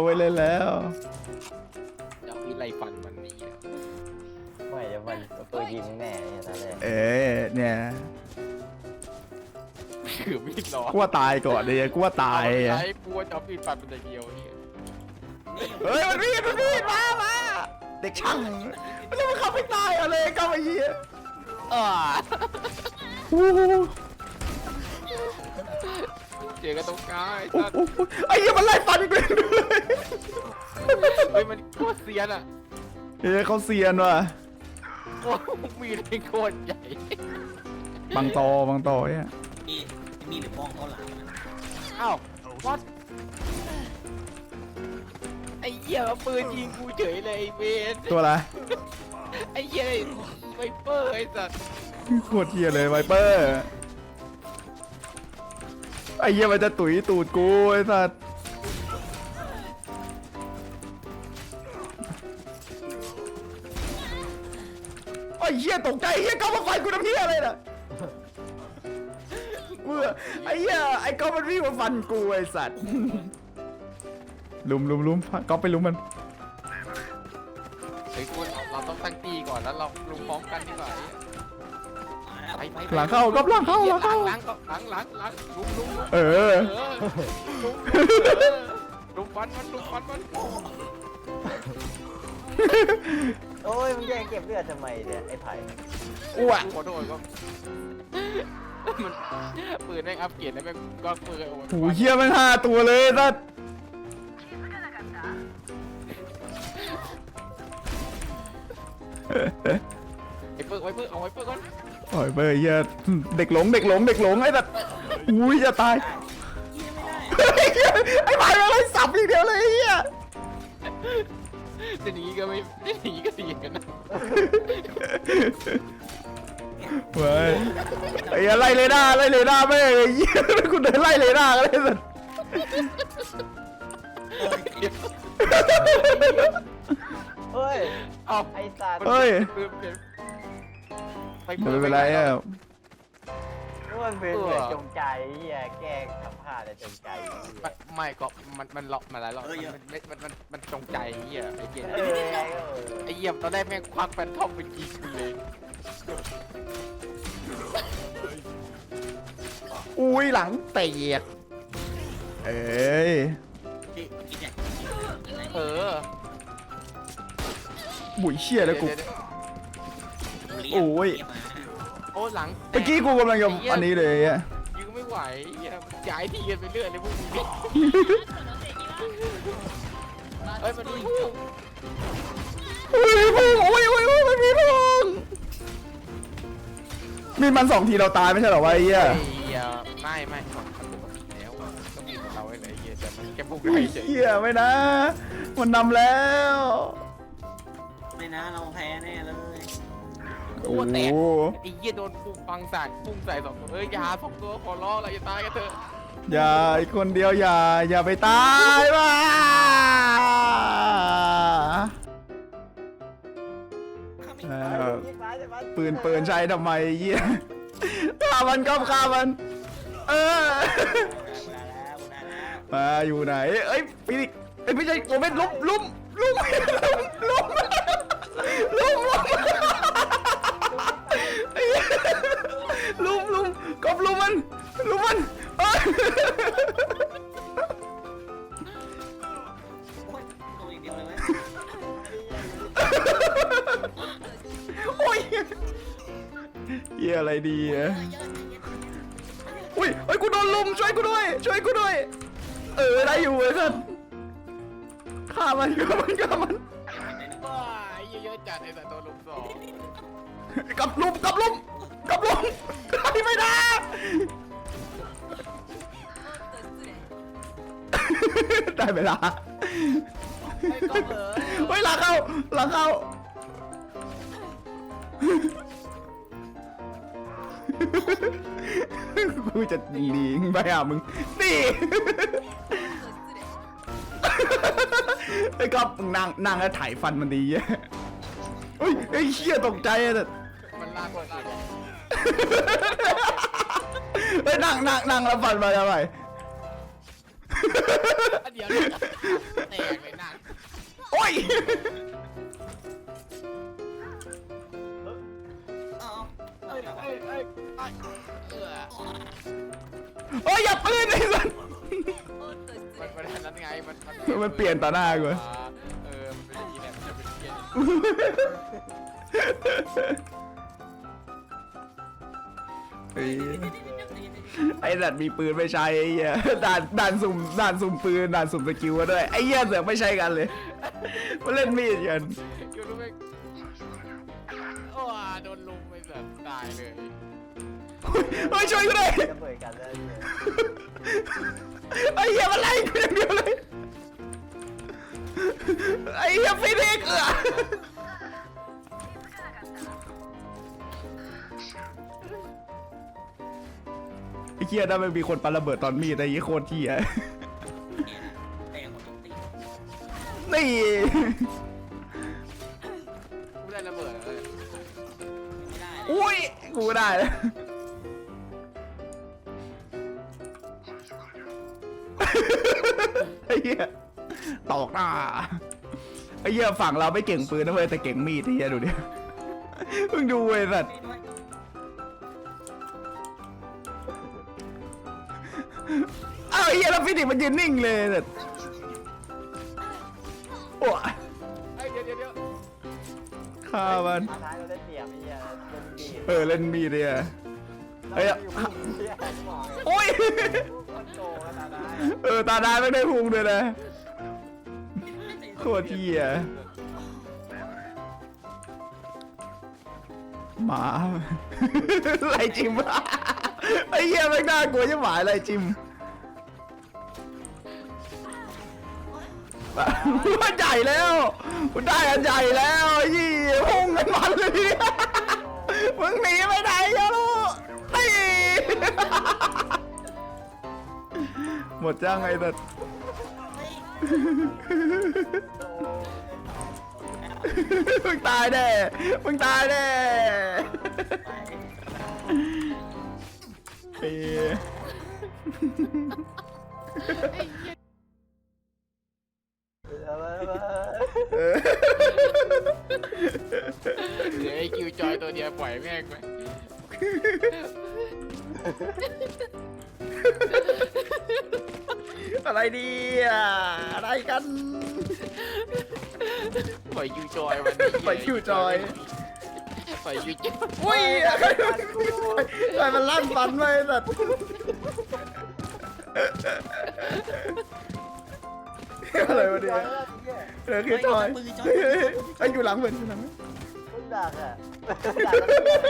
โอ้ยเล่นแล้ว จะมีไรฟันมันนี่อะไม่จะมันตัวยิงแน่เนี่ยตอนแรกเอ๊ะเนี่ยคือมีดร้อนกูว่าตายก่อนเลยกูว่าตายอะใช้ปัวจะเอามีดฟันมันแต่เดียวเนี่ยเฮ้ยมันมีดมันมีดมามาเด็กช่างมันจะมาขับไม่ตายเอาเลยก็ไอ้เหี้ยอ่าโอ้โห เจอกันตรงกลางไอ้โอ้สัสโหไอ้เหี้ยมันไล่ฟันกูเลยดูเลยเฮ้ยมันโคตรเซียนอะเฮ้ยเขาเซียนว่ะโอ้มีดเป็นโคตรใหญ่บางโตบางโตเนี่ยมีมีหรือมองเขาหลังนะอ้าววัดไอ้เหี้ยเอาปืนยิงกูเฉยเลยไอ้เวนตัวอะไรไอ้เหี้ยไวเปอร์ไอ้สัสโคตรเหี้ยเลยไวเปอร์ ไอ้เหี้ยมันจะตุ๋ยตูดกูไอ้สัสไอ้เหี้ยตกใจไอ้เหี้ยเข้ามาฟันกูทำเหี้ยอะไรน่ะเมื่อไอ้เหี้ยไอ้ก๊อฟมันวิ่งมาฟันกูไอ้สัตว์ลุมลุมลุมก๊อฟไปลุมมัน เฮ้ยคุณเราต้องตั้งตีก่อนแล้วเราลงพร้อมกันดีกว่าไปไปไปหลังเข้าก๊อฟหลังเข้า หลังเข้าหลังหลังหลังหลังลุงลุงเออ เออลุงลุงฟันมันลุงฟันมันโอ้ยมึงแย่งเก็บเลือดทำไมเนี่ยไอ้ไผ่อ้วกขอโทษก็มันปืนแม่งอัปเกรดแล้วแม่งก็ปืนโอ้โหเหี้ยมันห้าตัวเลยสัตว์ไอ้เปิ้ลไว้เปิ้ลเอาไว้เปิ้ลก่อน โอ้ยเบอร์เหี้ยเด็กหลงเด็กหลงเด็กหลงไอ้สัตว์อุ้ยจะตายเฮ้ยไอ้ไผ่มาไล่สับอีกเดียวเลยไอ้เหี้ยจะหนีก็ไม่จะหนีก็ดีกันนะเว้ยไอ้เหี้ยไล่เลยหน้าไล่เลยหน้าแม่งไอ้เหี้ยกูเดินไล่เลยหน้ากันเลยสัตว์เฮ้ย เอาไอ้สัตว์ เฮ้ยปืนเปลี่ยน ไปไม่เป็นไรอะมันเป็นเหมือนจงใจเฮียแกล้งทำพลาดแต่จงใจไม่ไม่ก็มันมันหลอกมาหลายรอบมันมันมันมันจงใจเหี้ยไอ้เหี้ยเออไงก็เออไอ้เหี้ยตอนแรกแม่งควักแฟนทอมเป็นยิงกูเลยอุ้ยหลังเตะเอ้ยที่ที่เนี่ยเออบุ๋ยเชี่ยแล้วกูเดี๋ยวเรีก โอ้ยเรีกมาโอ้หลังเมื่อกี้กูกำลังจะอันนี้เลยอะยิงไม่ไหวเหี้ยย้ายที่กันไปเรื่อยเลยพวกมึงนี่เฮ้ยมันมีอุ้ยพุ่งอุ้ยอุ้ยอุ้ยมันมีพุ่งมีมันสองทีเราตายไม่ใช่เหรอวะไอ้เหี้ยไอ้เหี้ยไม่ไม่ของมันปกติแล้วอะก็มีของเราไอ้เลยไอ้เหี้ยแต่มันแค่พวกไก่เฉยเหี้ยไม่นะ มันนำแล้ว ไม่นะเราแพ้แน่เลยโอ้ ตัวแตกโห ไอ้เหี้ยโดนปุ้งปังสาดปุ้งใส่สองตัวเอ้ยอยาสองตัวขอร้องเราจะตายกันเถอะอย่าอีกคนเดียวอย่า อย่าไปตายว่ะเออยิงมาใช่ไหมปืนปืนใช้ทำไมเหี้ยฆ่ามันก็ฆ่ามัน เออได้แล้วได้แล้วมาอยู่ไหน เอ้ยฟินิกเอ้ยไม่ใช่โอเมนลุมลุมลุมลุม ลุมกบลุมมันลุมมันเอ้ยโอ้ยตัวอย่างเดียวเลยเว้ยโอ้ยเหี้ยอะไรดีอะอุ้ยเฮ้ยกูโดนลุมช่วยกูด้วย ช่วยกูด้วย เออได้อยู่เว้ยท่านฆ่ามันฆ่ามันฆ่ามันว้ายเยอะๆจัดไอ้สัตว์ตัวลุมสอง กลับลุมกลับลุมกลับลุมใครไม่ ได้เวลาไม่ต้องเหรอเฮ้ยหลังเข้าหลังเข้ากูจะหนีไปหามึงนี่ไอ้ก๊อฟมึงนั่งนั่งแล้วถ่ายฟันมันดีอะเฮ้ยไอ้เชี่ยตกใจอะแต่มันลากมันลากเฮ้ยนั่งนั่งนั่งแล้วฟันมาทำไม เดี๋ยวแตกเลยนั่งโอ้ยเอ้าเอ้ยเอ้ยเอ้ยเอ้ยเออโอ้ยอย่าปืนไอ้สัส มันมันอันนั้นไง มันมันเปลี่ยนต่อหน้ากู เออ มันเป็นอย่างนี้แหละมันจะเป็นเปลี่ยน เฮ้ยไอ้สัตว์มีปืนไม่ใช้ไอ้เหี้ยด่านด่านสุ่มด่านสุ่มปืนด่านสุ่มสกิลมาด้วยไอ้เหี้ยเสือกไม่ใช่กันเลยมาเล่นมีดกันอยู่รู้ไหมโอ้าโดนลุมไปแบบตายเลยเฮ้ยช่วยกูด้วยจะเปิดกันแล้วเนี่ยไอ้เหี้ยมันไล่กูอย่างเดียวเลยไอ้เหี้ยฟินิกส์เออ เหี้ยนั่นมันมีคนปาระเบิดตอนมีดไอ้เหี้ยโคตรเหี้ยเนี่ยแตกหมดทุกตีนี่กูได้ระเบิดเลยไม่ได้เลยอุ้ยกูได้แล้วไอ้เหี้ยตอกหน้าไอ้เหี้ยฝั่งเราไม่เก่งปืนนะเว้ยแต่เก่งมีดไอ้เหี้ยดูดิเพิ่งดูเว้ยสัตว์ ไม่ด้วย อ้าวไอ้เหี้ยแล้วฟินิกส์มันยืนนิ่งเลยสัตว์โอ้ยเอ้ยเดี๋ยวเดี๋ยวเดี๋ยวฆ่ามัน ท้าท้ายเราได้เปรียบไอ้เหี้ยเล่นดีเออเล่นมีดเนี่ยเฮ้ยเราอยู่พุ่งเหี้ยหมอไงโอ้ยมันโกงแล้วท้าท้ายเออตาได้ไม่ได้พุงเลยนะโคตรเหี้ยหมาไล่จิม ไอ้เหี้ยไม่งน่ากลัวจะหมายอะไล่จิมมันใหญ่แล้วมันได้อันใหญ่แล้วไอ้ยี่พุ่งกันมันเลยมึงหนีไปไหนยะลูกนี่หมดจ้างไงแต่มึงตายแน่มึงตายแน่ เอ้ยเอามาเอามาเออเดี๋ยวไอ้คิวจอยตัวเดียวปล่อยแม่งไปอะไรดีอะอะไรกัน ปล่อยคิวจอยมันปล่อยคิวจอยป ล่อยคิวจอยอุ้ยอะไรใครมันลั่นฟันไปสัตว์อะไรวะเนี่ยเออคือจอยเฮ้ยเฮ้ยเฮ้ยไอ้อยู่หลังเหมือนอยู่หลังมึงดักอะดักแล้วเนี่ย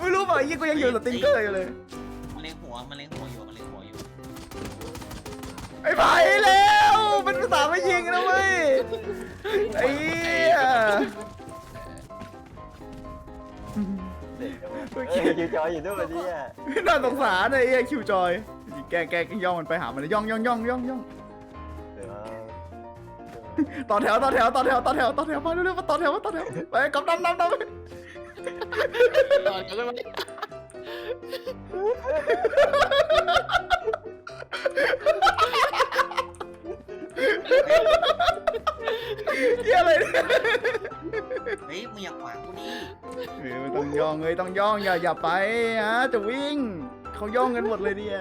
ไม่รู้ป่ะไอ้ยี่กูยังอยู่สติงเกอร์อยู่เลยมันเล็งหัวมันเล็งหัวอยู่มันเล็งหัวอยู่ไอ้ไผ่แล้วเป็นภาษาไม่ยิงนะเว้ยไอ้ คิวจอยอยู่ด้วยเนี่ยน่าสงสารไอ้เหี้ยคิวจอยแกแกย่องมันไปหามันเลยย่องย่องย่องย่องย่องเดี๋ยวต่อแถวต่อแถวต่อแถวต่อแถวต่อแถวมาเร็วๆมาต่อแถวมาต่อแถวไปกำดำดำดำตอนก็เลย ต้องย่องเลยต้องย่องอย่าอย่าไปฮะจะวิ่งเขาย่องกันหมดเลยเนี่ย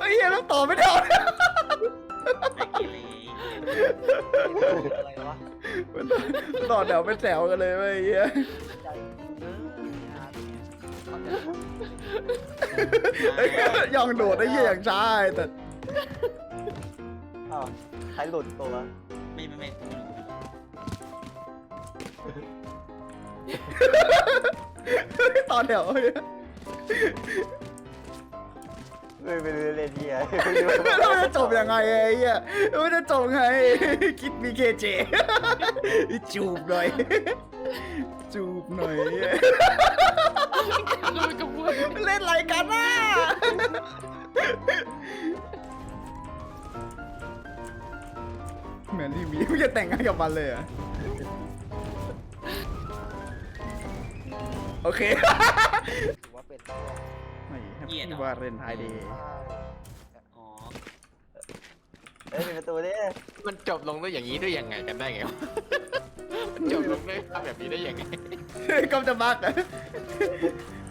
ไอ้เหี้ยแล้วต่อไม่ได้ไอ้เกเรอะไรวะต่อแถวเป็นแถวกันเลยเว้ยไอ้เหี้ยใจเออไอ้เหี้ยย่องโดดไอ้เหี้ยอย่างช้าไอ้แต่อ้าวใครหลุดตัวไม่ไม่ไม่กูไม่รู้ ต่อแถวเฮ้ยไม่ไปรู้เล่นเหี้ยแล้วมันจะจบยังไงไอ้เหี้ยแล้วมันจะจบไง คิดมีเคเจจูบหน่อย จูบหน่อยลุยกับพวกเล่นอะไรกันน่ะแมนที่มีมึงจะแต่งงานกับมันเลยเหรอะ โอเคว่าเป็นไม่ให้เหยียดเหรอวาเลนไทน์เดย์อ๋อ เอ้ยปิดประตูดิมันจบลงด้วยอย่างนี้ได้ยังไงกันได้ไงวะมันจบลงด้วยภาพแบบนี้ได้ยังไงก็จะบักอะ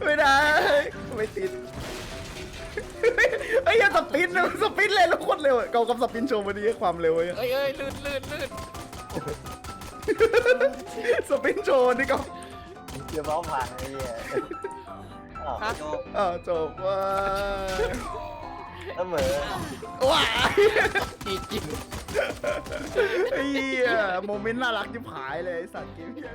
ไม่ได้ไม่ติดไอ้ยยังสปินนะสปินเลยแล้วโคตรเร็วอะเกากับสปินโชว์มาดีความเร็วไอ้เอ้ยเอ้ยลื่นลื่นลื่นสปินโชว์นี่ก็ เดี๋ยวพร้อมพังไอ้เหี้ยอ้าวโจบอ้าวจบว่าเสมอว้ายจริงจริงไอ้เหี้ยโมเมนต์น่ารักจิบหายเลยไอ้สัตว์เกมเหี้ย